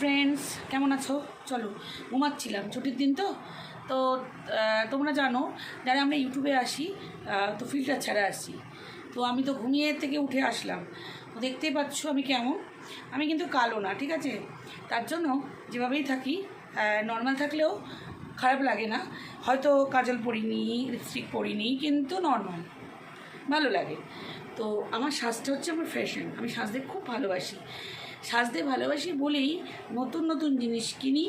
Friends কেমন আছো? চলো, ঘুমাচ্ছিলাম, ছুটির দিন তো? তো তোমরা জানো, যারা আমরা ইউটিউবে আসি তো ফিল্টার ছাড়া আসি। তো আমি তো ঘুমিয়ে থেকে উঠে আসলাম। তো দেখতেই পাচ্ছ আমি কেমন? আমি কিন্তু কালো না, ঠিক আছে? তার জন্য যেভাবেই থাকি নর্মাল থাকলেও খারাপ লাগে না। হয়তো কাজল পরিনি লিপস্টিক পরিনি, কিন্তু নর্মাল ভালো লাগে। তো আমার সাজটা হচ্ছে আমার ফ্যাশন আমি সাজতে খুব ভালোবাসি। সাজতে ভালোবাসি বলেই নতুন নতুন জিনিস কিনি,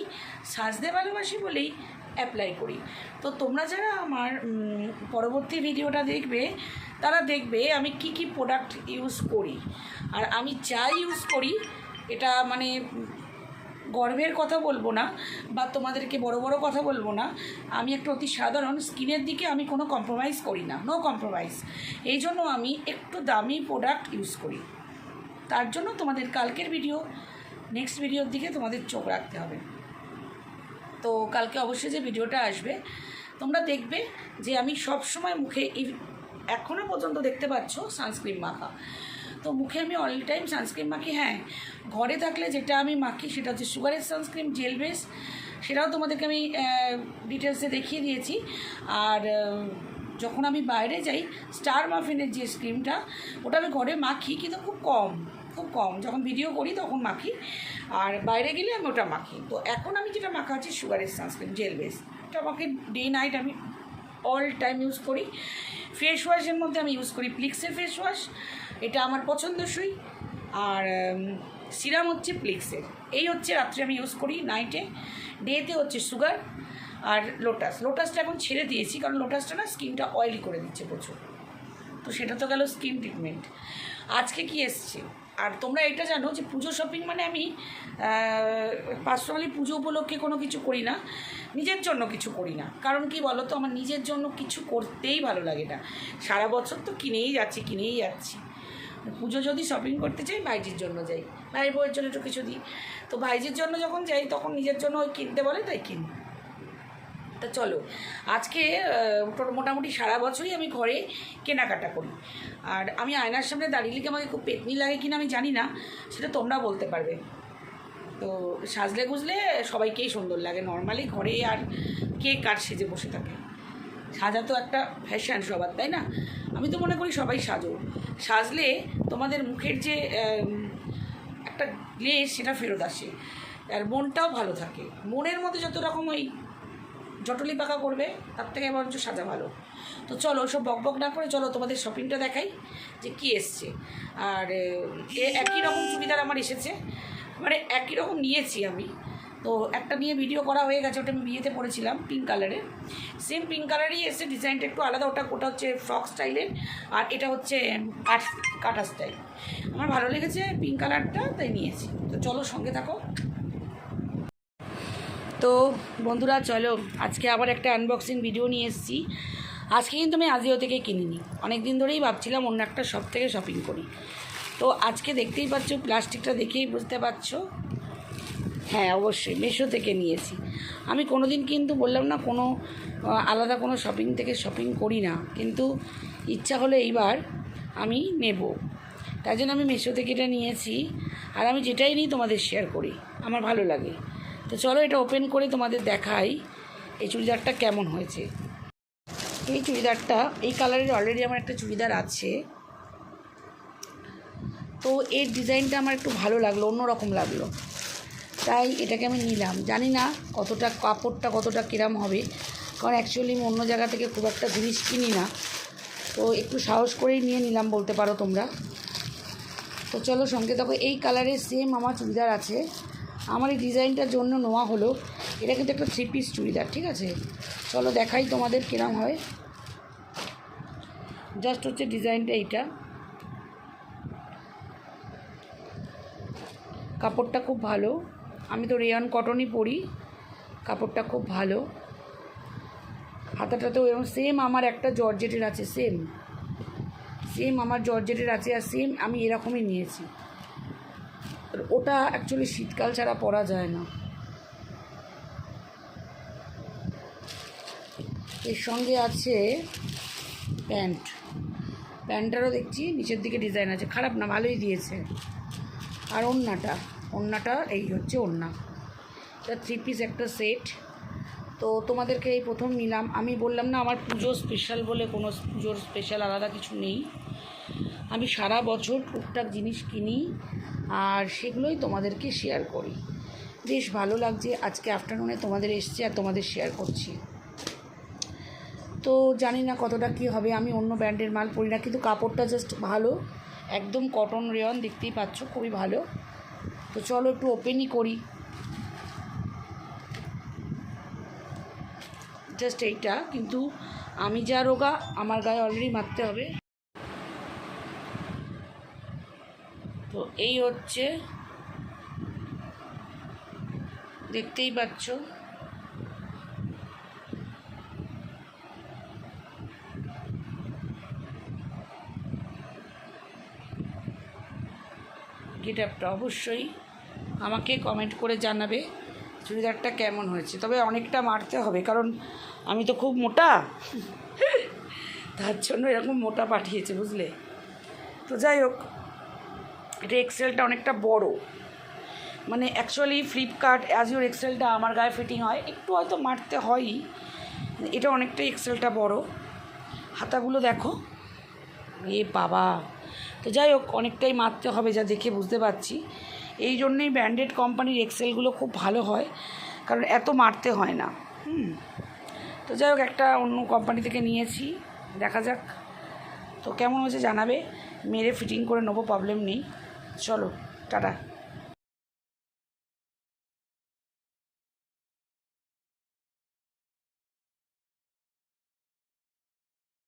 সাজতে ভালোবাসি বলেই অ্যাপ্লাই করি। তো তোমরা যারা আমার পরবর্তী ভিডিওটা দেখবে, তারা দেখবে আমি কি কি প্রোডাক্ট ইউজ করি। আর আমি যা ইউজ করি, এটা মানে গর্বের কথা বলব না বা তোমাদেরকে বড় বড় কথা বলব না। আমি একটা অতি সাধারণ স্কিনের দিকে আমি কোনো কম্প্রোমাইজ করি না নো কম্প্রোমাইজ এই জন্য আমি একটু দামি প্রোডাক্ট ইউজ করি। তার জন্য তোমাদের কালকের ভিডিও নেক্সট ভিডিওর দিকে তোমাদের চোখ রাখতে হবে। তো কালকে অবশ্যই যে ভিডিওটা আসবে, তোমরা দেখবে যে আমি সব সময় মুখে এখনও পর্যন্ত দেখতে পাচ্ছ সানস্ক্রিন মাখা। তো মুখে আমি অল টাইম সানস্ক্রিন মাখি হ্যাঁ ঘরে থাকলে যেটা আমি মাখি সেটা হচ্ছে সুগারের সানস্ক্রিন জেল বেস সেটাও তোমাদেরকে আমি ডিটেলসে দেখিয়ে দিয়েছি। আর যখন আমি বাইরে যাই স্টার মাফিনের যে ক্রিমটা ওটা আমি ঘরে মাখি কিন্তু খুব কম। খুব কম। যখন ভিডিও করি তখন মাখি। আর বাইরে গেলে আমি ওটা মাখি। তো এখন আমি যেটা মাখা হচ্ছে সুগারের সানস্ক্রিন জেল বেস এটা আমাকে ডে নাইট আমি অল টাইম ইউজ করি। ফেস ওয়াশের মধ্যে আমি ইউজ করি প্লিক্সের ফেস ওয়াশ এটা আমার পছন্দসই। আর সিরাম হচ্ছে প্লিক্সের এই হচ্ছে রাত্রে আমি ইউজ করি নাইটে ডেতে হচ্ছে সুগার আর লোটাস লোটাসটা এখন ছেড়ে দিয়েছি কারণ লোটাসটা না স্কিনটা অয়েলি করে দিচ্ছে প্রচুর। তো সেটা তো গেল স্কিন ট্রিটমেন্ট আজকে কি এসছে? আর তোমরা এটা জানো যে পুজো শপিং মানে আমি পার্সোনালি পুজো উপলক্ষে কোনো কিছু করি না, নিজের জন্য কিছু করি না। কারণ কি বলো তো আমার নিজের জন্য কিছু করতেই ভালো লাগে না। সারা বছর তো কিনেই যাচ্ছি কিনেই যাচ্ছি। পুজো যদি শপিং করতে চাই, ভাইজির জন্য যাই। ভাই বউয়ের জন্য একটু কিছু দিই। তো ভাইজির জন্য যখন যাই, তখন নিজের জন্য ওই কিনতে বলে, তাই কিনি তা চলো, আজকে মোটামুটি সারা বছরই আমি ঘরে কেনাকাটা করি। আর আমি আয়নার সামনে দাঁড়িয়ে কি আমাকে খুব পেতনি লাগে কিনা আমি জানি না, সেটা তোমরা বলতে পারবে। তো সাজলে গুজলে সবাইকেই সুন্দর লাগে, নর্মালি ঘরে আর কে কার সেজে বসে থাকে। সাজা তো একটা ফ্যাশন সবার, তাই না? আমি তো মনে করি সবাই সাজো। সাজলে তোমাদের মুখের যে একটা গ্লেজ সেটা ফেরত আসে। আর মনটাও ভালো থাকে। মনের মধ্যে যত রকম ওই জটলি পাকা করবে, তার থেকে বরঞ্চ সাজা ভালো। তো চলো সব বক বক না করে চলো তোমাদের শপিংটা দেখাই যে কি এসছে। আর একই রকম চুড়িদার আমার এসেছে। মানে একই রকম নিয়েছি আমি। তো একটা নিয়ে ভিডিও করা হয়ে গেছে, ওটা আমি বিয়েতে পরেছিলাম পিঙ্ক কালারের সেম পিঙ্ক কালারই এসে ডিজাইনটা একটু আলাদা। ওটা ওটা হচ্ছে ফ্রক স্টাইলের আর এটা হচ্ছে কাট কাটা স্টাইল আমার ভালো লেগেছে পিঙ্ক কালারটা তাই নিয়েছি। তো চলো সঙ্গে থাকো। তো বন্ধুরা, চলো, আজকে আবার একটা আনবক্সিং ভিডিও নিয়ে এসেছি। আজকে কিন্তু আমি আজিও থেকে কিনিনি। অনেক দিন ধরেই ভাবছিলাম অন্য একটা শপ থেকে শপিং করি। তো আজকে দেখতেই পাচ্ছ, প্লাস্টিকটা দেখেই বুঝতে পারছ। হ্যাঁ অবশ্যই মেশো থেকে নিয়েছি। আমি কোনো দিন কিন্তু বললাম না, কোনো আলাদা কোনো শপিং থেকে শপিং করি না। কিন্তু ইচ্ছা হলে এইবার আমি নেব। তাই জন্য আমি মেশো থেকে এটা নিয়েছি। আর আমি যেটাই নিই তোমাদের শেয়ার করি। আমার ভালো লাগে। তো চলো এটা ওপেন করে তোমাদের দেখাই এই চুড়িদারটা কেমন হয়েছে। এই চুড়িদারটা, এই কালারের অলরেডি আমার একটা চুড়িদার আছে। তো এর ডিজাইনটা আমার একটু ভালো লাগল, অন্যরকম লাগল। তাই এটাকে আমি নিলাম। জানি না কতটা কাপড়টা কতটা কিরাম হবে, কারণ অ্যাকচুয়ালি আমি অন্য জায়গা থেকে খুব একটা জিনিস কিনি না। তো একটু সাহস করেই নিয়ে নিলাম বলতে পারো তোমরা। তো চলো সঙ্গে দেখো এই কালারের সেম আমার চুড়িদার আছে। আমার এই ডিজাইনটার জন্য নেওয়া হলো। এটা কিন্তু একটা থ্রি পিস চুড়িদার, ঠিক আছে? চলো দেখাই তোমাদের কিরাম হয়। জাস্ট হচ্ছে ডিজাইনটা এইটা। কাপড়টা খুব ভালো। আমি তো রেয়ন কটনই পরি। কাপড়টা খুব ভালো। হাতাটাতেও এরকম সেম আমার একটা জর্জেটের আছে সেম সেম আমার জর্জেটের আছে আর সেম আমি এরকমই নিয়েছি। ওটা অ্যাকচুয়ালি শীতকাল ছাড়া পরা যায় না। এর সঙ্গে আছে প্যান্ট। প্যান্টটারও দেখছি, নিচের দিকে ডিজাইন আছে। খারাপ না, ভালোই দিয়েছে। আর ওড়নাটা ওড়নাটা এই হচ্ছে ওড়না। এটা থ্রি পিস একটা সেট তো তোমাদেরকে এই প্রথম নিলাম। আমি বললাম না, আমার পুজো স্পেশাল বলে কোনো পুজোর স্পেশাল আলাদা কিছু নেই। আমি সারা বছর টুকটাক জিনিস কিনি। আর সেগুলোই তোমাদেরকে শেয়ার করি। বেশ ভালো লাগছে, আজকে আফটারনুনে তোমাদের এসছে আর তোমাদের শেয়ার করছি। তো জানি না কতটা কী হবে, আমি অন্য ব্র্যান্ডের মাল পরি না, কিন্তু কাপড়টা জাস্ট ভালো, একদম কটন রেয়ন দেখতেই পাচ্ছ, খুবই ভালো। তো চলো একটু ওপেনই করি। জাস্ট এইটা, কিন্তু আমি যা রোগা, আমার গায়ে অলরেডি মারতে হবে তো এই হচ্ছে, দেখতেই পাচ্ছ। গিটারটা অবশ্যই আমাকে কমেন্ট করে জানাবে চুড়িদারটা কেমন হয়েছে। তবে অনেকটা মারতে হবে, কারণ আমি তো খুব মোটা। তার জন্য এরকম মোটা পাঠিয়েছে, বুঝলে? তো যাই হোক এটা এক্সেলটা অনেকটা বড়। মানে অ্যাকচুয়ালি ফ্লিপকার্ট অ্যাজিওর এক্সেলটা আমার গায়ে ফিটিং হয়। একটু হয়তো মারতে হয়ই। এটা অনেকটাই এক্সেলটা বড়। হাতাগুলো দেখো। এ বাবা। তো যাই হোক, অনেকটাই মারতে হবে যা দেখে বুঝতে পারছি। এই জন্যেই ব্র্যান্ডেড কোম্পানির এক্সেলগুলো খুব ভালো হয়। কারণ এত মারতে হয় না। হুম। তো যাই হোক, একটা অন্য কোম্পানি থেকে নিয়েছি। দেখা যাক। তো কেমন হয়েছে জানাবে। মেরে ফিটিং করে নেব প্রবলেম নেই। চলো টাটা।